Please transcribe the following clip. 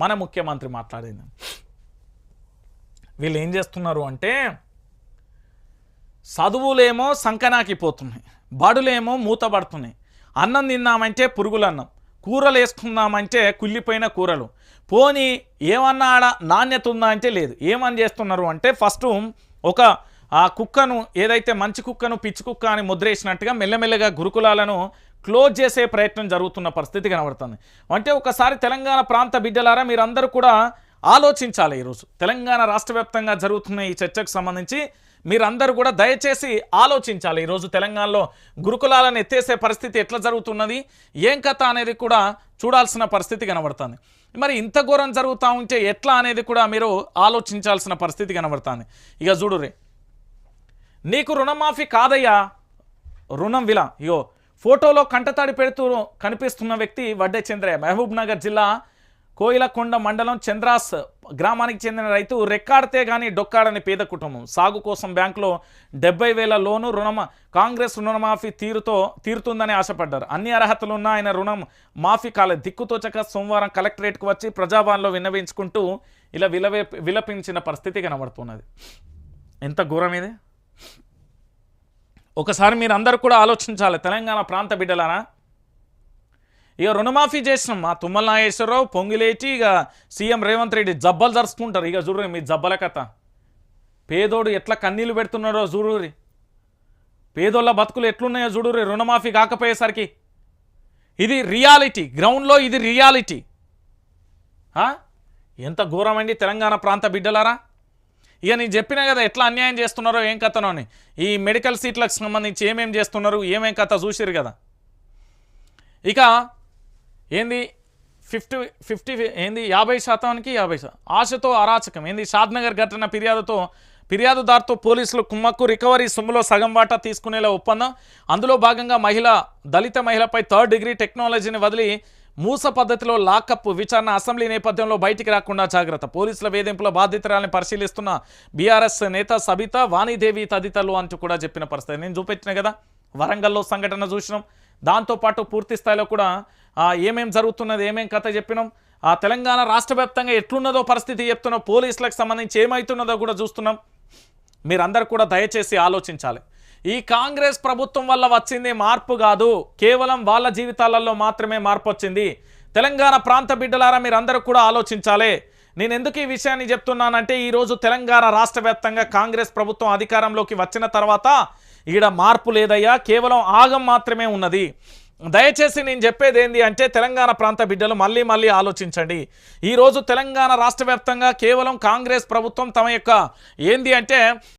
మన ముఖ్యమంత్రి మాట్లాడింది. వీళ్ళు ఏం చేస్తున్నారు అంటే చదువులేమో సంకనాకిపోతున్నాయి బడులేమో మూతబడుతున్నాయి అన్నం తిన్నామంటే పురుగులు అన్నం కూరలు వేసుకుందామంటే కుళ్ళిపోయిన కూరలు. పోనీ ఏమన్నా ఆడ నాణ్యత ఉందా అంటే లేదు. ఏమని చేస్తున్నారు అంటే ఫస్ట్ ఒక ఆ కుక్కను ఏదైతే మంచి కుక్కను పిచ్చి కుక్క అని ముద్రేసినట్టుగా మెల్లమెల్లగా గురుకులాలను క్లోజ్ చేసే ప్రయత్నం జరుగుతున్న పరిస్థితి కనబడుతుంది. అంటే ఒకసారి తెలంగాణ ప్రాంత బిడ్డలారా మీరందరూ కూడా ఆలోచించాలి ఈరోజు. తెలంగాణ రాష్ట్ర జరుగుతున్న ఈ చర్చకు సంబంధించి మీరందరూ కూడా దయచేసి ఆలోచించాలి. ఈరోజు తెలంగాణలో గురుకులాలను ఎత్తేసే పరిస్థితి ఎట్లా జరుగుతున్నది ఏం కథ అనేది కూడా చూడాల్సిన పరిస్థితి కనబడుతుంది. మరి ఇంత ఘోరం జరుగుతూ ఉంటే ఎట్లా అనేది కూడా మీరు ఆలోచించాల్సిన పరిస్థితి కనబడుతుంది. ఇక చూడు రే నీకు రుణమాఫీ కాదయ్యా రుణం విలా ఇగో ఫోటోలో కంటతాడి పెడుతూ కనిపిస్తున్న వ్యక్తి వడ్డే చంద్రయ్య. మహబూబ్ నగర్ జిల్లా కోయిలకొండ మండలం చంద్రాస్ గ్రామానికి చెందిన రైతు రెక్కాడితే కానీ డొక్కాడని పేద కుటుంబం. సాగు కోసం బ్యాంకులో డెబ్బై వేల లోను రుణమా కాంగ్రెస్ రుణమాఫీ తీరుతో తీరుతుందని ఆశపడ్డారు. అన్ని అర్హతలు ఉన్న ఆయన రుణం మాఫీ కాలేదు దిక్కుతోచక సోమవారం కలెక్టరేట్కు వచ్చి ప్రజాభవన్లో విన్నవించుకుంటూ ఇలా విలవే విలపించిన పరిస్థితి కనబడుతున్నది. ఎంత ఘోరం ఇది ఒకసారి మీరు అందరూ కూడా ఆలోచించాలి. తెలంగాణ ప్రాంత బిడ్డలారా. ఇక రుణమాఫీ చేసినాం. మా తుమ్మల నాగేశ్వరరావు పొంగిలేచి ఇక సీఎం రేవంత్ రెడ్డి జబ్బలు జరుచుకుంటారు ఇక చూడరు మీ జబ్బల కథ. పేదోడు ఎట్లా కన్నీళ్ళు పెడుతున్నారో చూడురి పేదోళ్ళ బతుకులు ఎట్లున్నాయో చూడురి రుణమాఫీ కాకపోయేసరికి. ఇది రియాలిటీ. గ్రౌండ్లో ఇది రియాలిటీ. ఎంత ఘోరమండి తెలంగాణ ప్రాంత బిడ్డలారా. ఇక నేను చెప్పినా కదా ఎట్లా అన్యాయం చేస్తున్నారో ఏం కథనో అని. ఈ మెడికల్ సీట్లకు సంబంధించి ఏమేం చేస్తున్నారు ఏమేం కథ చూసిరు కదా. ఇక ఏంది ఫిఫ్టీ ఫిఫ్టీ ఏంది యాభై శాతానికి యాభై శాతం ఆశతో అరాచకం. ఏంది షాద్నగర్ ఘటన ఫిర్యాదుతో ఫిర్యాదుదారుతో పోలీసులు కుమ్మక్కు రికవరీ సొమ్ములో సగం వాటా తీసుకునేలా ఒప్పందం. అందులో భాగంగా మహిళ దళిత మహిళపై థర్డ్ డిగ్రీ టెక్నాలజీని వదిలి మూస పద్ధతిలో లాకప్ విచారణ అసెంబ్లీ నేపథ్యంలో బయటికి రాకుండా జాగ్రత్త. పోలీసుల వేధింపుల బాధితురాలని పరిశీలిస్తున్న బీఆర్ఎస్ నేత సబిత వాణిదేవి తదితరులు అంటూ కూడా చెప్పిన పరిస్థితి. నేను చూపించిన కదా? వరంగల్లో సంఘటన చూసినాం. దాంతోపాటు పూర్తి స్థాయిలో కూడా ఏమేం జరుగుతున్నది ఏమేం కథ చెప్పినాం. ఆ తెలంగాణ రాష్ట్ర వ్యాప్తంగా ఎట్లున్నదో పరిస్థితి చెప్తున్నాం. పోలీసులకు సంబంధించి ఏమవుతున్నదో కూడా చూస్తున్నాం. మీరందరూ కూడా దయచేసి ఆలోచించాలి. ఈ కాంగ్రెస్ ప్రభుత్వం వల్ల వచ్చింది మార్పు కాదు. కేవలం వాళ్ళ జీవితాలలో మాత్రమే మార్పు వచ్చింది. తెలంగాణ ప్రాంత బిడ్డలారా మీరందరూ కూడా ఆలోచించాలి. నేను ఎందుకు ఈ విషయాన్ని చెప్తున్నానంటే ఈరోజు తెలంగాణ రాష్ట్ర వ్యాప్తంగా కాంగ్రెస్ ప్రభుత్వం అధికారంలోకి వచ్చిన తర్వాత ఈడ మార్పు లేదయ్యా. కేవలం ఆగం మాత్రమే ఉన్నది. దయచేసి నేను చెప్పేది ఏంది అంటే తెలంగాణ ప్రాంత బిడ్డలు మళ్ళీ మళ్ళీ ఆలోచించండి. ఈరోజు తెలంగాణ రాష్ట్ర కేవలం కాంగ్రెస్ ప్రభుత్వం తమ యొక్క ఏంది అంటే